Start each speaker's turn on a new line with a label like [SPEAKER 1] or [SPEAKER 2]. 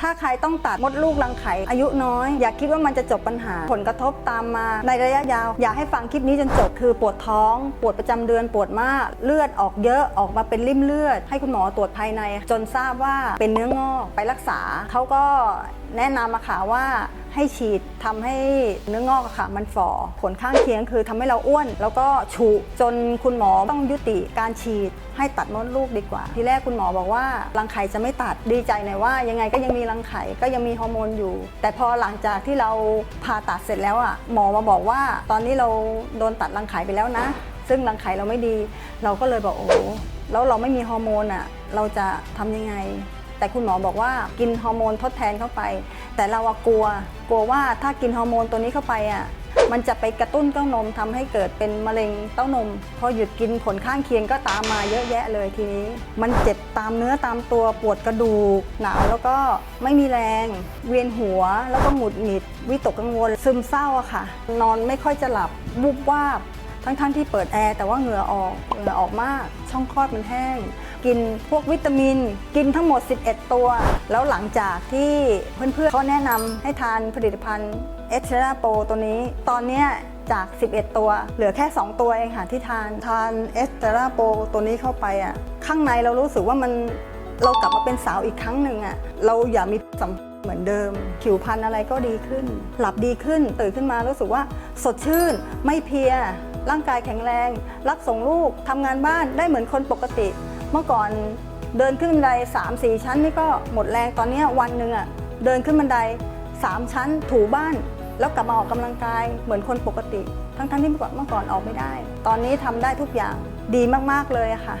[SPEAKER 1] ถ้าใครต้องตัดมดลูกรังไข่อายุน้อย อย่าคิดว่ามันจะจบปัญหา ผลกระทบตามมาในระยะยาว อย่าให้ฟังคลิปนี้จนจบคือปวดท้อง ปวดประจำเดือนปวดมาก เลือดออกเยอะออกมาเป็นริ่มเลือด ให้คุณหมอตรวจภายใน จนทราบว่าเป็นเนื้องอกไปรักษาเขาก็ แนะนำมาค่ะว่าให้ฉีดทำให้เนื้องอกอะค่ะ มันฝ่อผลข้างเคียงคือทำให้เราอ้วน แล้วก็ฉุจนคุณหมอต้องยุติการฉีดให้ตัดมดลูกดีกว่า ทีแรกคุณหมอบอกว่ารังไข่จะไม่ตัดดีใจหน่อยว่า ยังไงก็ยังมีรังไข่ก็ยังมีฮอร์โมนอยู่ แต่พอหลังจากที่เราผ่าตัดเสร็จแล้วอะหมอมาบอกว่า ตอนนี้เราโดนตัดรังไข่ไปแล้วนะ ซึ่งรังไข่เราไม่ดี เราก็เลยบอกโอ้แล้วเราไม่มีฮอร์โมนอะเราจะทำยังไง แต่คุณหมอบอกว่ากินฮอร์โมนทดแทนเข้าไป แต่เราอะกลัว กลัวว่าถ้ากินฮอร์โมนตัวนี้เข้าไปอะมันจะไปกระตุ้นเต้านมทำให้เกิดเป็นมะเร็งเต้านม พอหยุดกินผลข้างเคียงก็ตามมาเยอะแยะเลยทีนี้ มันเจ็บตามเนื้อตามตัวปวดกระดูกหนาวแล้วก็ไม่มีแรง เวียนหัวแล้วก็หงุดหงิดวิตกกังวลซึมเศร้าอะค่ะ นอนไม่ค่อยจะหลับบุบวาบทั้งๆที่เปิดแอร์แต่ว่าเหงื่อออกเหงื่อออกมาก ช่องคลอดมันแห้ง กินพวกวิตามิน กินทั้งหมด 11 ตัว แล้วหลังจากที่เพื่อนๆเขาแนะนำให้ทานผลิตภัณฑ์เอสเทราโปตัวนี้ ตอนเนี้ยจาก 11 ตัว เหลือแค่ 2 ตัวเองค่ะที่ทานทานเอสเทราโปตัวนี้เข้าไปอะข้างในเรารู้สึกว่ามันเรากลับมาเป็นสาวอีกครั้งหนึ่งอะเราอย่ามีสัมเหมือนเดิม ผิวพรรณอะไรก็ดีขึ้น หลับดีขึ้น ตื่นขึ้นมารู้สึกว่าสดชื่น ไม่เพลีย ร่างกายแข็งแรง รักส่งลูกทำงานบ้านได้เหมือนคนปกติ เมื่อก่อนเดินขึ้นบันได3 4 ชั้นนี่ก็หมดแรงตอนนี้วันหนึ่งอะเดินขึ้นบันได 3 ชั้น ถูบ้าน แล้วกลับมาออกกำลังกายเหมือนคนปกติ ทั้งๆที่เมื่อก่อนเมื่อก่อนออกไม่ได้ ตอนนี้ทำได้ทุกอย่างดีมากๆเลยอะค่ะ